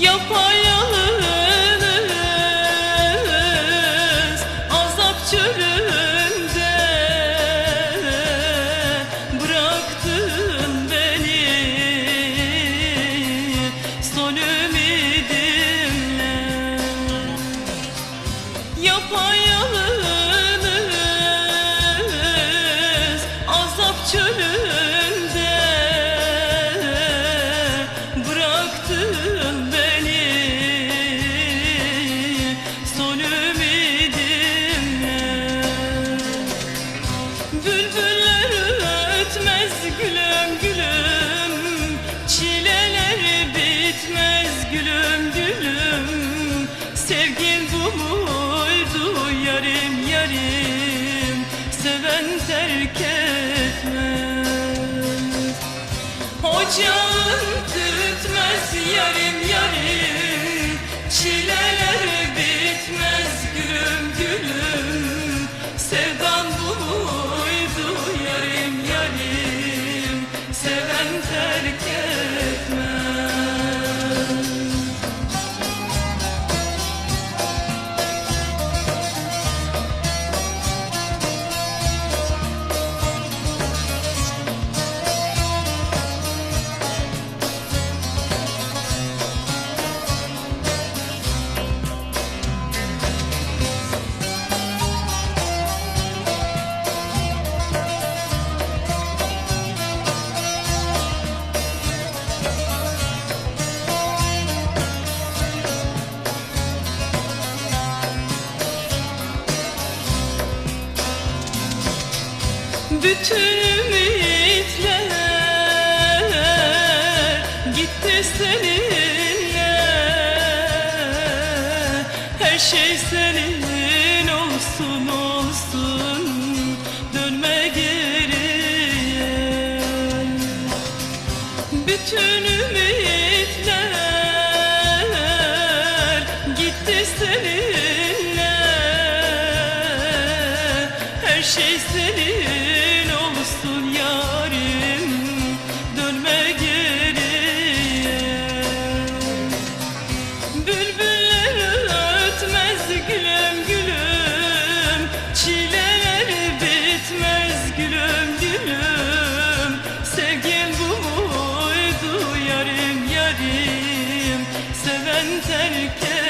Yapayalnız azap çölünde. Bıraktın beni Solü gülüm gülüm Sevgin bu muydu yarim yarim Seven terk etmez. Ocağın kırıtmaz yarim Bütün ümitler gitti seninle. Her şey senin olsun olsun. Dönme geriye. Bütün ümitler gitti seninle. Her şey senin ben terk et.